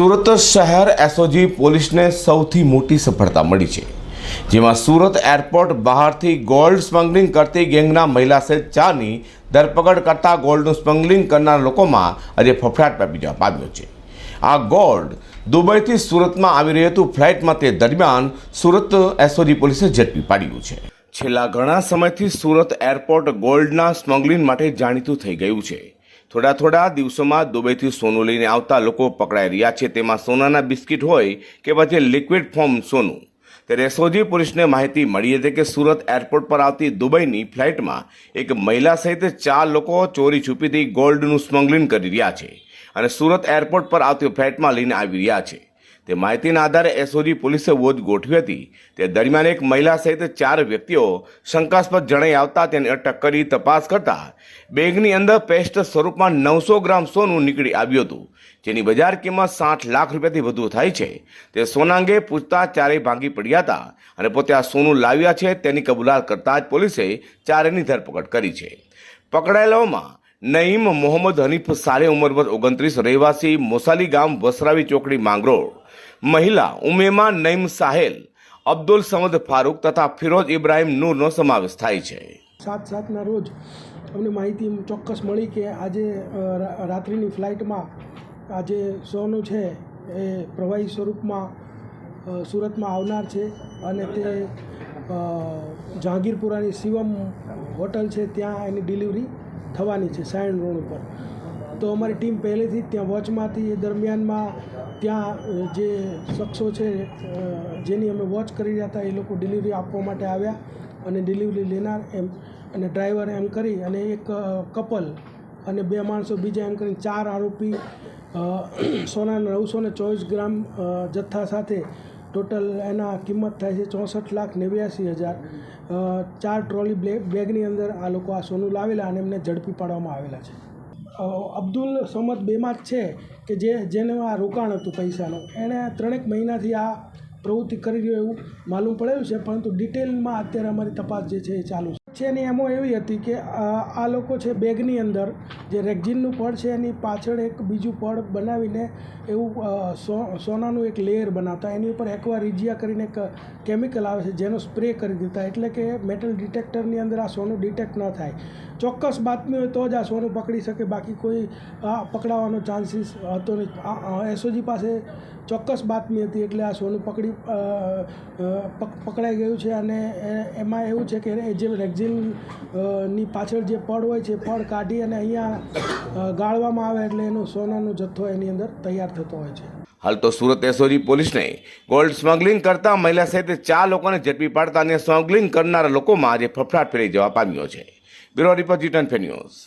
સુરત શહેર એસઓજી પોલીસને સૌથી મોટી સફળતા મળી છે, જેમાં સુરત એરપોર્ટ બહારથી ગોલ્ડ સ્મગલિંગ કરતી ગેંગના મહિલા સહિત ચારની ધરપકડ કરતા ગોલ્ડનું સ્મગલિંગ કરનાર લોકોમાં આજે ફફડાટ પામી પામ્યો છે. આ ગોલ્ડ દુબઈથી સુરતમાં આવી રહ્યું હતું ફ્લાઇટમાં તે દરમિયાન સુરત એસઓજી પોલીસે ઝડપી પાડ્યું છે. છેલ્લા ઘણા સમયથી સુરત એરપોર્ટ ગોલ્ડના સ્મગલિંગ માટે જાણીતું થઈ ગયું છે. થોડા થોડા દિવસોમાં દુબઈથી સોનું લઈને આવતા લોકો પકડાઈ રહ્યા છે. તેમાં સોનાના બિસ્કિટ હોય કે પછી લિક્વિડ ફોર્મ સોનું. ત્યારે એસઓજી પોલીસને માહિતી મળી હતી કે સુરત એરપોર્ટ પર આવતી દુબઈની ફ્લાઇટમાં એક મહિલા સહિત ચાર લોકો ચોરી છુપીથી ગોલ્ડનું સ્મગલિંગ કરી રહ્યા છે અને સુરત એરપોર્ટ પર આવતી ફ્લાઇટમાં લઈને આવી રહ્યા છે. તે માહિતીના આધારે એસઓજી પોલીસે વોચ ગોઠવી હતી. તે દરમિયાન એક મહિલા સહિત ચાર વ્યક્તિઓ શંકાસ્પદ જણાઈ આવતા તેને અટક કરી તપાસ કરતા બેગની અંદર પેસ્ટ સ્વરૂપમાં નવસો ગ્રામ સોનું નીકળી આવ્યું હતું, જેની બજાર કિંમત સાઠ લાખ રૂપિયાથી વધુ થાય છે. તે સોના અંગે પૂછતા ચારેય ભાંગી પડ્યા હતા અને પોતે આ સોનું લાવ્યા છે તેની કબૂલાત કરતા જ પોલીસે ચારેયની ધરપકડ કરી છે. પકડાયેલાઓમાં નઈમ મોહમ્મદ હનીફ સારે ઉંમર ઓગણત્રીસ, રહેવાસી મોસાલી ગામ વસરાવી ચોકડી માંગરોળ. મહિલા ઉમેમા નઈમ સાહેલ, અબ્દુલ સમદ ફારૂક તથા ફિરોજ ઇબ્રાહીમ નૂરનો સમાવેશ થાય છે. સાત સાતના રોજ અમને માહિતી ચોક્કસ મળી કે આજે રાત્રિની ફ્લાઇટમાં આજે સોનું છે એ પ્રવાહી સ્વરૂપમાં સુરતમાં આવનાર છે અને તે જહાંગીરપુરાની શિવમ હોટલ છે, ત્યાં એની ડિલિવરી થવાની છે સાયણ રોડ ઉપર. તો અમારી ટીમ પહેલેથી જ ત્યાં વોચમાં હતી એ દરમિયાનમાં ત્યાં જે શખ્સો છે જેની અમે વોચ કરી રહ્યા હતા, એ લોકો ડિલિવરી આપવા માટે આવ્યા અને ડિલિવરી લેનાર એમ, અને ડ્રાઈવર એમ કરી અને એક કપલ અને બે માણસો બીજા એમ કરીને ચાર આરોપી સોનાના નવસો ને ચોવીસ ગ્રામ જથ્થા સાથે ટોટલ એના કિંમત થાય છે ચોસઠ લાખ નેવ્યાસી હજાર. ચાર ટ્રોલી બ્લે- બેગની અંદર આ લોકો આ સોનું લાવેલા અને એમને ઝડપી પાડવામાં આવેલા છે. અબ્દુલ સમદ બેમાં જ છે કે જે, જેનું આ રોકાણ હતું પૈસાનું. એણે ત્રણેક મહિનાથી આ પ્રવૃત્તિ કરી રહ્યો એવું માલુમ પડેલું છે, પરંતુ ડિટેલમાં અત્યારે અમારી તપાસ જે છે એ ચાલુ છે છે એની એમો એવી હતી કે આ લોકો છે બેગની અંદર જે રેક્ઝિનનું પડ છે એની પાછળ એક બીજું પડ બનાવીને એવું સોનાનું એક લેયર બનાવતા. એની ઉપર એકવાર રિજિયા કરીને એક કેમિકલ આવે છે જેનો સ્પ્રે કરી દેતા એટલે કે મેટલ ડિટેક્ટરની અંદર આ સોનું ડિટેક્ટ ન થાય. ચોક્કસ બાતમી હોય તો જ આ સોનું પકડી શકે. બાકી કોઈ આ પકડાવાનો ચાન્સીસ હતો નહીં. એસઓજી પાસે ચોક્કસ બાતમી હતી એટલે આ સોનું પકડી પકડાઈ ગયું છે અને એમાં એવું છે કે જે રેક્ઝિનની પાછળ જે પડ હોય છે પડ કાઢી અને અહીંયા ગાળવામાં આવે એટલે એનો સોનાનો જથ્થો એની અંદર તૈયાર થતો હોય છે. હાલ તો સુરત એસઓજી પોલીસને ગોલ્ડ સ્મગલિંગ કરતા મહિલા સહિત ચાર લોકોને ઝડપી પાડતા અને સ્મગલિંગ કરનારા લોકોમાં આજે ફફડાટ ફેરી જવા પામ્યો છે. Bureau report G ten news